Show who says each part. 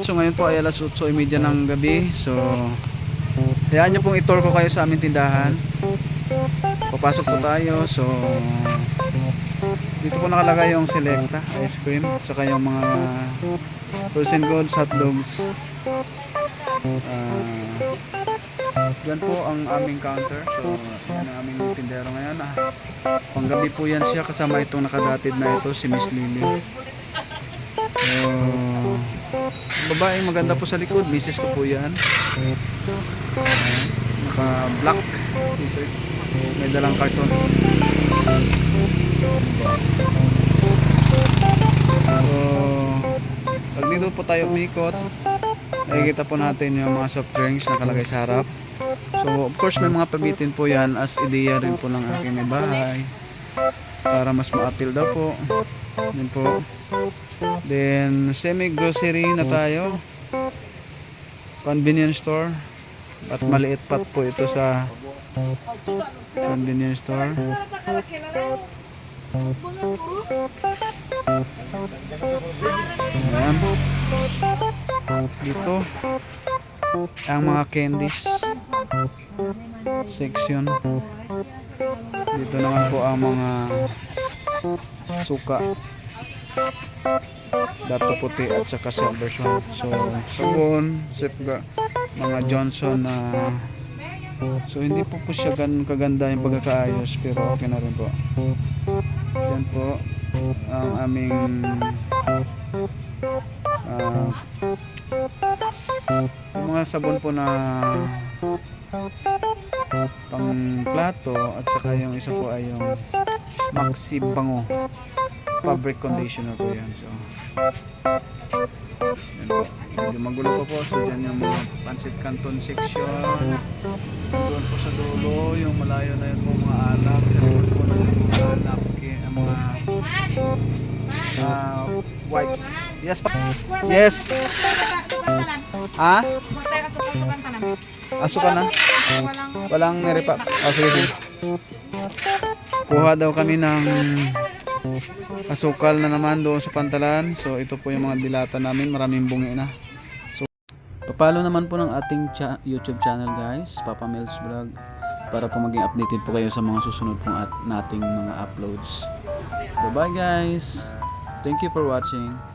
Speaker 1: So ngayon po ay alas 8.30 ng gabi. So hayaan nyo pong i-tour ko kayo sa aming tindahan. Papasok po tayo. So dito po nakalagay yung selecta, ice cream, saka yung mga frozen goods, hot dogs. Ah, yan po ang aming counter. So, yan ang aming tindero ngayon. Ah, panggabi po yan siya kasama itong nakadatid na ito, si Miss Lily. So, babaeng maganda po sa likod, misis ko po yan. Ayan, naka black t-shirt. May dalang karton. So, pag dito po tayo umikot, nakikita po natin yung mga soft drinks na nakalagay sa harap. So, of course, may mga pabitin po yan as ideya rin po ng aking bahay. Para mas ma-appeal daw po. Yun po. Then, semi-grocery na tayo. Convenience store. At maliit pa po ito sa convenience store. Ayan. Dito. Ang mga candies section. Dito naman po ang mga suka. Dato puti at saka silver swan. So, sabon, sipga, mga Johnson na So hindi po po siya ganun kaganda yung pagkakaayos pero okay na rin po. Yan po ang aming yung mga sabon po na pang plato at saka yung isa po ay yung Maxi Bango fabric conditioner po yan. So yan po. Medyo magulo pa po. So dyan yung mga pancit canton section. Doon po sa dulo, yung malayo na yun po mga alak. Likod po na yung mga napkin, ang mga ah, wipes. Yes pa. Yes. Ha? Asuka na? Walang nirepa. Oh, sige, sige. Kuha daw kami ng asukal na naman doon sa pantalan. So ito po yung mga dilata namin. Maraming bungi na. So papalo naman po ng ating cha- YouTube channel guys, Papa Mills Vlog para po maging updated po kayo sa mga susunod pong at nating mga uploads. Bye bye guys. Thank you for watching.